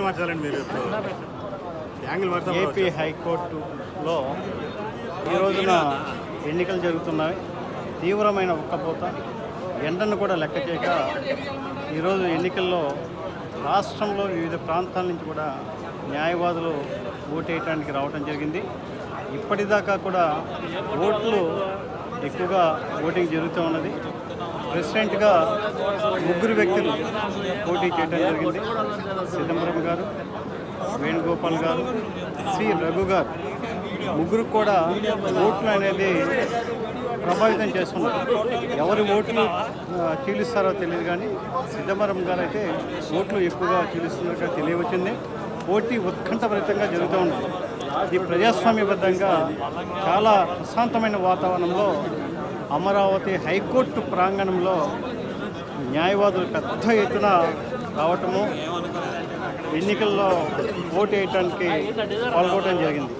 మార్చాలండి మీరు. యాంగిల్ మార్చాలి. ఏపీ హైకోర్టులో ఈ రోజున ఎన్నికలు జరుగుతున్నాయి. తీవ్రమైన ఉక్కపోత. ఎండను కూడా లెక్క చేయక ఈరోజు ఎన్నికల్లో రాష్ట్రంలో వివిధ ప్రాంతాల నుంచి కూడా న్యాయవాదులు ఓటేయటానికి రావడం జరిగింది. ఇప్పటిదాకా కూడా ఓట్లు ఎక్కువగా ఓటింగ్ జరుగుతూ ఉన్నది. ప్రెసిడెంట్గా ముగ్గురు వ్యక్తులు పోటీ చేయడం జరిగింది. చిదంబరం గారు వేణుగోపాల్ గారు శ్రీ రఘు గారు. ముగ్గురు కూడా ఓట్లు అనేది ప్రభావితం చేస్తున్నారు. ఎవరి ఓట్లు చీలిస్తారో తెలియదు కానీ సిద్ధంబరం గారు అయితే ఓట్లు ఎక్కువగా చీలిస్తున్నట్టుగా తెలియవచ్చింది. పోటీ ఉత్కంఠభరితంగా జరుగుతూ ఉంది ఈ ప్రజాస్వామ్యబద్ధంగా చాలా ప్రశాంతమైన వాతావరణంలో అమరావతి హైకోర్టు ప్రాంగణంలో న్యాయవాదులు పెద్ద ఎత్తున రావటము ఎన్నికల్లో ఓటు వేయటానికి పాల్గొనడం జరిగింది.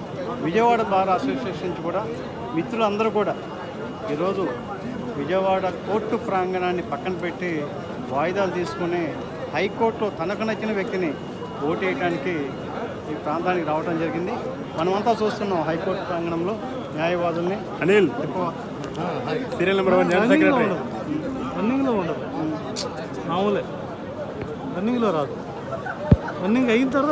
విజయవాడ బార్ అసోసియేషన్ నుంచి కూడా మిత్రులందరూ కూడా ఈరోజు విజయవాడ కోర్టు ప్రాంగణాన్ని పక్కన పెట్టి వాయిదాలు తీసుకుని హైకోర్టులో తనకు నచ్చిన వ్యక్తిని ఓటు వేయటానికి ఈ ప్రాంతానికి రావడం జరిగింది. మనమంతా చూస్తున్నాం హైకోర్టు ప్రాంగణంలో న్యాయవాదుల్ని. అనిల్ ఎక్కువ serial number one general secretary. రన్నింగ్లో ఉండదు. మామూలే. రన్నింగ్లో రాదు. రన్నింగ్ అయిన తర్వాత